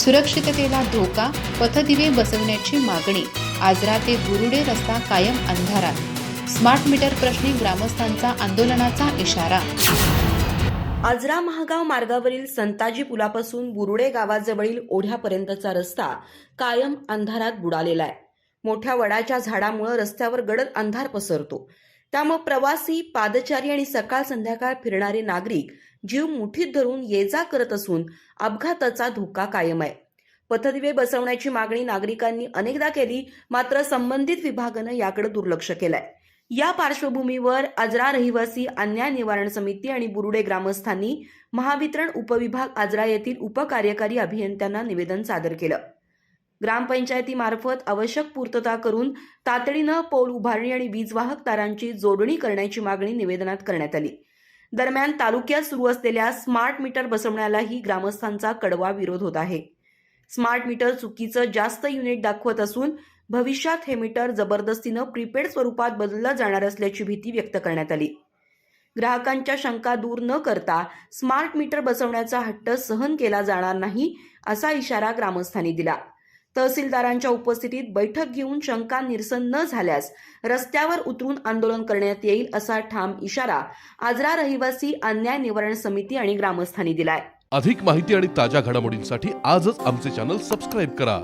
सुरक्षिततेला धोका पथदिवे बसवण्याची मागणी आजरा ते गुरुडे रस्ता कायम अंधारात. स्मार्ट मीटर प्रश्नी ग्रामस्थांचा आंदोलनाचा इशारा. आजरा महागाव मार्गावरील संताजी पुलापासून बुरुडे गावाजवळील ओढ्यापर्यंतचा रस्ता कायम अंधारात बुडालेला आहे. मोठ्या वडाच्या झाडामुळे रस्त्यावर गडद अंधार पसरतो. त्यामुळे प्रवासी पादचारी आणि सकाळ संध्याकाळ फिरणारे नागरिक जीव मुठीत धरून ये जा करत असून अपघाताचा धोका कायम आहे. पथदिवे बसवण्याची मागणी नागरिकांनी अनेकदा केली मात्र संबंधित विभागानं याकडे दुर्लक्ष केलंय. या पार्श्वभूमीवर आजरा रहिवासी अन्याय निवारण समिती आणि बुरुडे ग्रामस्थांनी महावितरण उपविभाग आजरा येथील उपकार्यकारी अभियंत्यांना निवेदन सादर केलं. ग्रामपंचायतीमार्फत आवश्यक पूर्तता करून तातडीनं पौल उभारणी आणि वीजवाहक तारांची जोडणी करण्याची मागणी निवेदनात करण्यात आली. दरम्यान तालुक्यात सुरू असलेल्या स्मार्ट मीटर बसवण्यालाही ग्रामस्थांचा कडवा विरोध होत आहे. स्मार्ट मीटर चुकीचं जास्त युनिट दाखवत असून भविष्यात हे मीटर जबरदस्तीनं प्रीपेड स्वरूपात बदललं जाणार असल्याची भीती व्यक्त करण्यात आली. ग्राहकांच्या शंका दूर न करता स्मार्ट मीटर बसवण्याचा हट्ट सहन केला जाणार नाही असा इशारा ग्रामस्थांनी दिला. तहसीलदारांच्या उपस्थितीत बैठक घेऊन शंका निरसन न झाल्यास रस्त्यावर उतरून आंदोलन करण्यात येईल असा ठाम इशारा आजरा रहिवासी अन्याय निवारण समिती आणि ग्रामस्थांनी दिलाय. अधिक माहिती आणि ताज्या घडामोडींसाठी आजच आमचे चॅनल सबस्क्राईब करा.